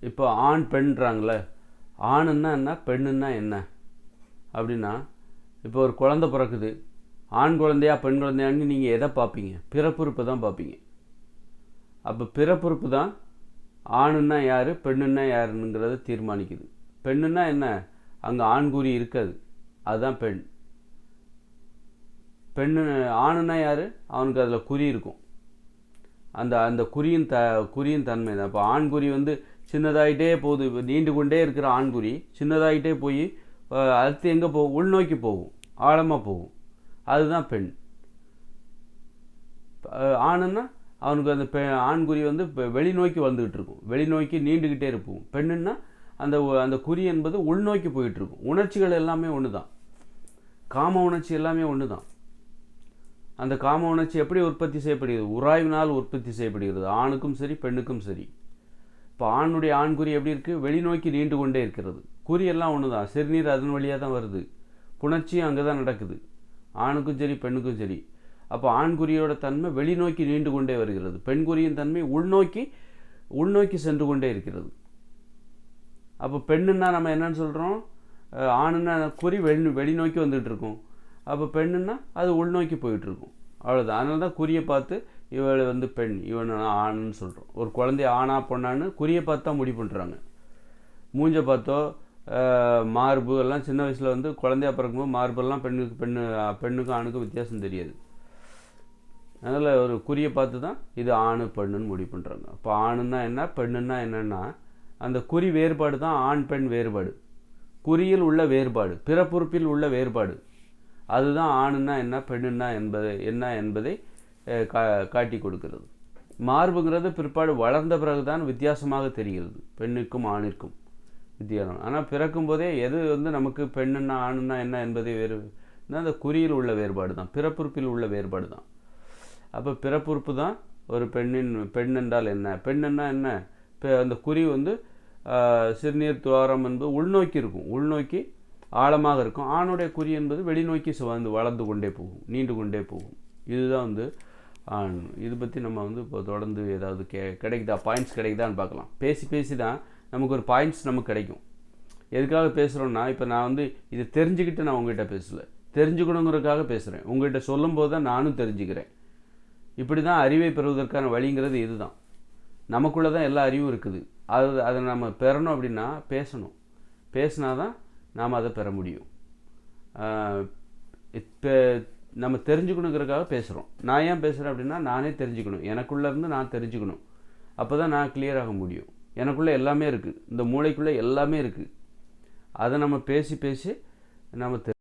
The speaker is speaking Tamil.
இப்போ ஆண் பெண்றாங்களே ஆணுன்னா என்ன பெண்ணுன்னா என்ன? அப்படின்னா இப்போ ஒரு குழந்த பிறக்குது. ஆண் குழந்தையா பெண் குழந்தையான்னு நீங்கள் எதை பார்ப்பீங்க? பிறப்புறுப்பு தான் பார்ப்பீங்க. அப்போ பிறப்புறுப்பு தான் ஆணுன்னா யார் பெண்ணுன்னா யாருங்கிறத தீர்மானிக்குது. பெண்ணுன்னா என்ன? அங்கே ஆண்குறி இருக்காது. அதுதான் பெண். பெண்ணு ஆணுன்னா யார்? அவனுக்கு அதில் குறி இருக்கும். அந்த அந்த குறியின் த குறியின் தன்மை தான் இப்போ ஆண்குறி வந்து சின்னதாகிட்டே போகுது. இப்போ நீண்டு கொண்டே இருக்கிற ஆண்குறி சின்னதாகிட்டே போய் அடுத்து எங்கே போகும் உள்நோக்கி போகும். ஆழமாக போகும். அதுதான் பெண். ஆணுன்னா அவனுக்கு அந்த பெ ஆண்குறி வந்து இப்போ வெளிநோக்கி வந்துக்கிட்டு இருக்கும். வெளிநோக்கி நீண்டுக்கிட்டே இருப்போம். பெண்ணுன்னா அந்த அந்த குறி என்பது உள்நோக்கி போயிட்டுருக்கும் உணர்ச்சிகள் எல்லாமே ஒன்று தான் காம உணர்ச்சி எல்லாமே ஒன்று தான் அந்த காம உணர்ச்சி எப்படி உற்பத்தி செய்யப்படுகிறது? உராய்வினால் உற்பத்தி செய்யப்படுகிறது. ஆணுக்கும் சரி பெண்ணுக்கும் சரி. இப்போ ஆணுடைய ஆண்குறி எப்படி இருக்குது வெளிநோக்கி நீண்டு கொண்டே இருக்கிறது. குறியெல்லாம் ஒன்று தான் சிறுநீர் அதன் வழியாக தான் வருது. புணர்ச்சியும் அங்கே தான் நடக்குது. ஆணுக்கும் சரி பெண்ணுக்கும் சரி. அப்போ ஆண்குறியோட தன்மை வெளிநோக்கி நீண்டு கொண்டே வருகிறது. பெண்குறியின் தன்மை உள்நோக்கி உள்நோக்கி சென்று கொண்டே இருக்கிறது. அப்போ பெண்ணுன்னா நம்ம என்னன்னு சொல்கிறோம் ஆணுன்னா குறி வெளி வெளிநோக்கி வந்துக்கிட்டுருக்கும் அப்போ பெண்ணுன்னா அது உள்நோக்கி போயிட்டுருக்கும் அவ்வளோதான் அதனால தான் குறியை பார்த்து இவள் வந்து பெண் இவன் ஆணுன்னு சொல்கிறோம் ஒரு குழந்தைய ஆணா பொண்ணான்னு குறியை பார்த்து தான் முடிவு பண்ணுறாங்க மூஞ்ச பார்த்தோ மார்பு எல்லாம் சின்ன வயசில் வந்து குழந்தையா பிறக்கும்போது மார்பெல்லாம் பெண்ணுக்கு பெண்ணு பெண்ணுக்கும் ஆணுக்கும் வித்தியாசம் தெரியாது. அதனால் ஒரு குறியை பார்த்து தான் இது ஆணு பெண்ணுன்னு முடிவு பண்ணுறாங்க அப்போ ஆணுன்னா என்ன பெண்ணுன்னா என்னன்னா அந்த குறி வேறுபாடு தான் ஆண் பெண் வேறுபாடு. குறியில் உள்ள வேறுபாடு பிறப்புறுப்பில் உள்ள வேறுபாடு. அதுதான் ஆணுன்னா என்ன பெண்ணுன்னா என்பதை என்ன என்பதை கா காட்டி கொடுக்கிறது. மார்புங்கிறது பிற்பாடு வளர்ந்த பிறகுதான் வித்தியாசமாக தெரிகிறது பெண்ணுக்கும் ஆணிற்கும் வித்தியாசம். ஆனால் பிறக்கும் போதே எது வந்து நமக்கு பெண்ணுன்னா ஆணுன்னா என்ன என்பதை வேறு அந்த குறியில் உள்ள வேறுபாடு தான் பிறப்புறுப்பில் உள்ள வேறுபாடு தான் அப்போ பிறப்புறுப்பு தான் ஒரு பெண்ணின் பெண் என்றால் என்ன? பெண்ணுன்னா என்ன? இப்போ அந்த குறி வந்து சிறுநீர் துவாரம் என்பது உள்நோக்கி இருக்கும். உள்நோக்கி ஆழமாக இருக்கும். ஆணுடைய குறி என்பது வெளிநோக்கி வந்து வளர்ந்து கொண்டே போகும் நீண்டு கொண்டே போகும். இதுதான் வந்து இது பற்றி நம்ம வந்து இப்போ தொடர்ந்து ஏதாவது கே கிடைக்குதா? பாயிண்ட்ஸ் கிடைக்குதான்னு பார்க்கலாம். பேசி பேசி தான் நமக்கு ஒரு பாயிண்ட்ஸ் நமக்கு கிடைக்கும். எதுக்காக பேசுகிறோன்னா இப்போ நான் வந்து இதை தெரிஞ்சுக்கிட்டு நான் உங்ககிட்ட பேசலை. தெரிஞ்சுக்கணுங்கிறதுக்காக பேசுகிறேன் உங்கள்கிட்ட சொல்லும்போது தான் நானும் தெரிஞ்சுக்கிறேன். இப்படி தான் அறிவை பெறுவதற்கான வழிங்கிறது இதுதான். நமக்குள்ளே தான் எல்லா அறிவும் இருக்குது. அது அதை நம்ம பெறணும் அப்படின்னா பேசணும். பேசினா தான் நாம் அதை பெற முடியும். இப்போ நம்ம தெரிஞ்சுக்கணுங்கிறதுக்காக பேசுகிறோம் நான் ஏன் பேசுகிறேன் அப்படின்னா நானே தெரிஞ்சுக்கணும். எனக்குள்ளே இருந்து நான் தெரிஞ்சுக்கணும். அப்போ தான் நான் clear ஆக முடியும். எனக்குள்ளே எல்லாமே இருக்குது இந்த மூளைக்குள்ளே எல்லாமே இருக்குது அதை நம்ம பேசி பேசி நம்ம தெ